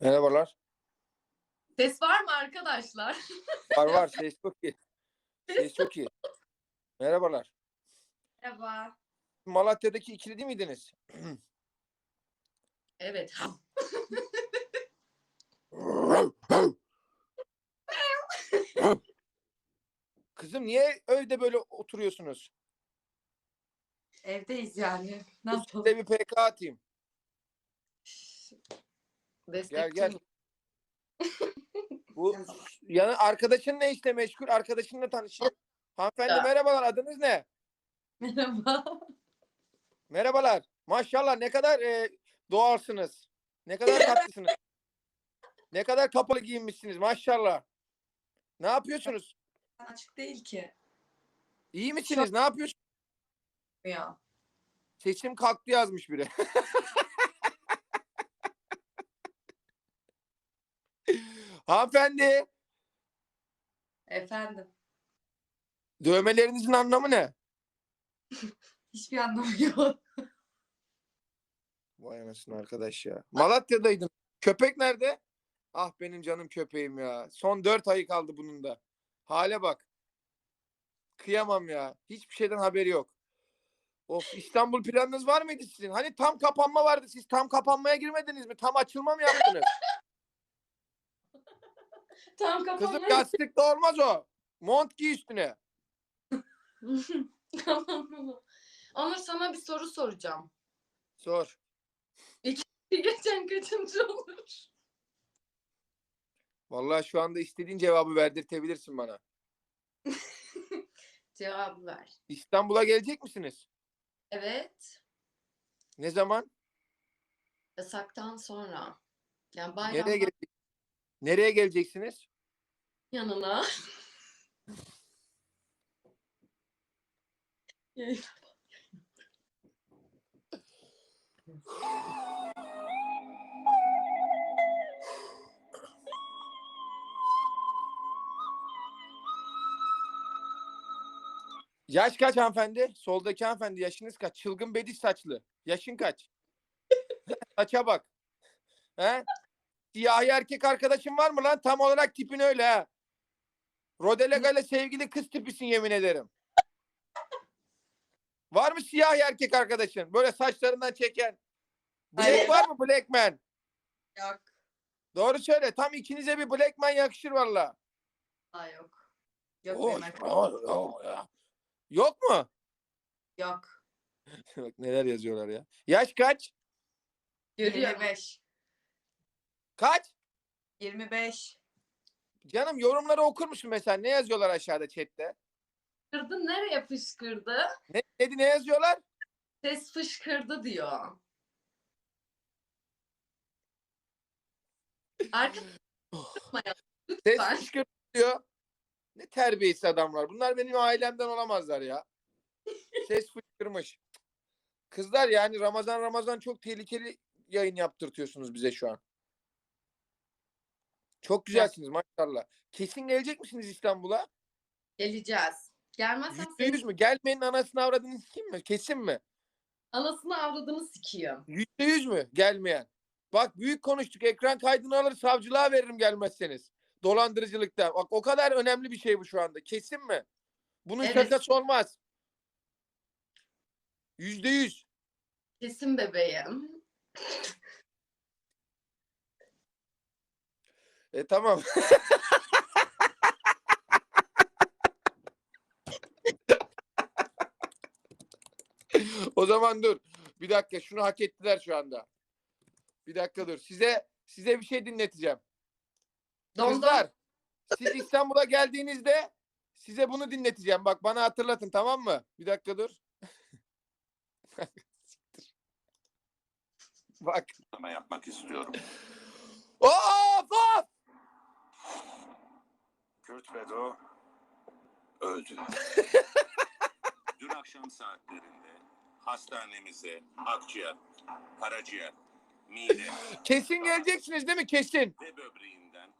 Merhabalar. Ses var mı arkadaşlar? Var var ses çok iyi. Ses çok iyi. Merhabalar. Merhaba. Malatya'daki ikili değil miydiniz? Evet. Kızım niye evde böyle oturuyorsunuz? Evdeyiz yani. Ne yapalım? Size bir PK atayım. Destek Gel gel. Bu yani arkadaşın ne işte meşgul? Arkadaşınla tanışayım. Hanımefendi Ya. merhabalar. Adınız ne? Merhaba. Merhabalar. Maşallah ne kadar e, doğalsınız. Ne kadar tatlısınız. ne kadar kapalı giyinmişsiniz maşallah. Ne yapıyorsunuz? Açık değil ki. İyi misiniz? Ne yapıyorsunuz? Ya. Seçim kalktı yazmış biri. Hanımefendi, Efendim. dövmelerinizin anlamı ne? Hiçbir anlamı yok. Vay anasını arkadaş ya. Malatya'daydın. Köpek nerede? Ah benim canım köpeğim ya. Son dört ayı kaldı bunun da. Hale bak. Kıyamam ya. Hiçbir şeyden haberi yok. Of İstanbul planınız var mıydı sizin? Hani tam kapanma vardı. Siz tam kapanmaya girmediniz mi? Tam açılma mı yaptınız? Tam Kızım kafamı. yastıkta olmaz o. Mont giy üstüne. mı? Onur sana bir soru soracağım. Sor. Geçen kaçıncı olur? Vallahi şu anda istediğin cevabı verdirtebilirsin bana. Cevap ver. İstanbul'a gelecek misiniz? Evet. Ne zaman? Yasaktan sonra. Yani Nereye bayramdan gelecek? Nereye geleceksiniz? yanına. Yaş kaç hanımefendi? Soldaki hanımefendi yaşınız kaç? Çılgın bediş saçlı. Yaşın kaç? Saça bak. He? Siyahi erkek arkadaşın var mı lan? Tam olarak tipin öyle ha. Rodelega ile sevgili kız tipisin yemin ederim. Var mı siyahi erkek arkadaşın? Böyle saçlarından çeken. Black Hayır. var mı Black man? Yok. Doğru söyle. Tam ikinize bir Black man yakışır valla. Aa, yok. Yok benim arkadaşım. Yok mu? Yok. Bak neler yazıyorlar ya. Yaş kaç? Görüyorum. 25. Kaç? 25. Canım yorumları okur musun mesela? Ne yazıyorlar aşağıda chatte? Fışkırdı nereye fışkırdı? Ne, ne, ne yazıyorlar? Ses fışkırdı diyor. Ses fışkırtıyor diyor. Ne terbiyesiz adamlar. Bunlar benim ailemden olamazlar ya. Ses fışkırmış. Kızlar yani Ramazan Ramazan çok tehlikeli yayın yaptırtıyorsunuz bize şu an. Çok güzelsiniz maşallah. Kesin gelecek misiniz İstanbul'a? Geleceğiz. Gelmezsem Yüzde yüz senin mü? Gelmenin anasını avradını sikeyim mi? Kesin mi? anasını avradını sikiyor. Yüzde yüz mü? Gelmeyen. Bak büyük konuştuk. Ekran kaydını alır savcılığa veririm gelmezseniz. Dolandırıcılıkta. Bak o kadar önemli bir şey bu şu anda. Kesin mi? Bunun Evet. şakası olmaz. Yüzde yüz. Kesin bebeğim. E tamam. o zaman dur. Bir dakika şunu hak ettiler şu anda. Bir dakika dur. Size size bir şey dinleteceğim. Kızlar siz İstanbul'a geldiğinizde size bunu dinleteceğim. Bak bana hatırlatın tamam mı? Bir dakika dur. Bak. açıklama yapmak istiyorum. Of of! Bedo öldü. Dün akşam saatlerinde hastanemize akciğer, karaciğer, mide Kesin geleceksiniz değil mi? Kesin. ve böbreğinden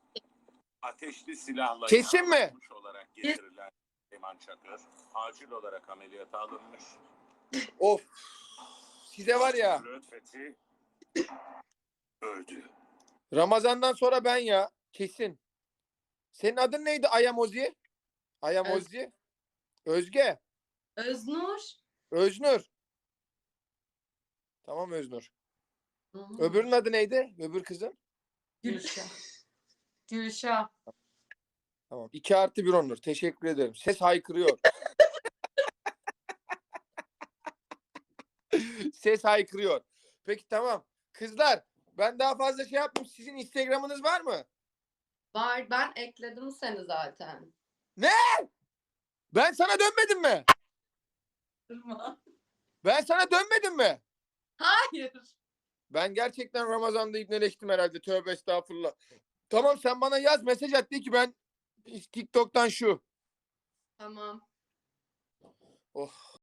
ateşli silahla Kesin mi? yaralanmış olarak getirilen Süleyman Çakır acil olarak ameliyata alınmış. Of. Size var ya. Rötfeti öldü. Ramazan'dan sonra ben ya. Kesin. Senin adın neydi Ayamozi? Ayamozi. Özge. Öznur. Öznur. Tamam Öznur. Hı hı. Öbürünün adı neydi? Öbür kızın? Gülşah. Gülşah. Tamam. 2 artı bir Onur. Teşekkür ederim. Ses haykırıyor. Ses haykırıyor. Peki tamam. Kızlar ben daha fazla şey yaptım. Sizin Instagram'ınız var mı? Var ben ekledim seni zaten. Ben sana dönmedim mi? Ben sana dönmedim mi? Hayır. Ben gerçekten Ramazan'da ibneleştim herhalde. Tövbe estağfurullah. Tamam sen bana yaz mesaj at de ki ben TikTok'tan şu. Tamam. Oh